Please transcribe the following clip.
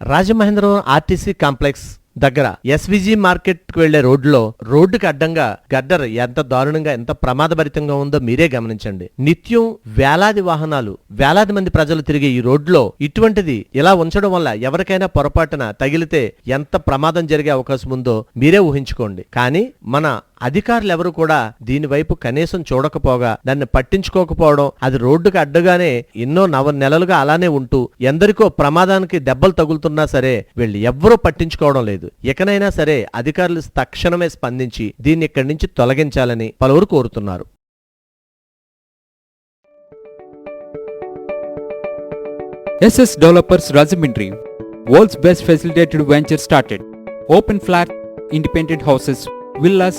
Rajamahendravaram RTC complex దగ్గర SVG మార్కెట్కు వెళ్ళే రోడ్డులో రోడ్డుకి అడ్డంగా గడ్డర్ ఎంత దారుణంగా ఎంత ప్రమాదభరితంగా ఉందో మీరే గమనించండి. నిత్యం వేలాది వాహనాలు వేలాది మంది ప్రజలు తిరిగే ఈ రోడ్లో ఇటువంటిది ఇలా ఉంచడం వల్ల ఎవరికైనా పొరపాటున తగిలితే ఎంత ప్రమాదం జరిగే అవకాశం ఉందో మీరే ఊహించుకోండి. కానీ మన అధికారులు ఎవరు కూడా దీనివైపు కనీసం చూడకపోగా దాన్ని పట్టించుకోకపోవడం అది రోడ్డుకు అడ్డుగానే ఎన్నో నవ నెలలుగా అలానే ఉంటూ ఎందరికో ప్రమాదానికి దెబ్బలు తగులుతున్నా సరే వీళ్ళు ఎవ్వరూ పట్టించుకోవడం లేదు ఇకనైనా సరే అధికారులు తక్షణమే స్పందించి దీన్ని ఇక్కడి నుంచి తొలగించాలని పలువురు కోరుతున్నారు SS developers Rajahmundry world's best facilitated venture started. Open flat, independent houses, villas,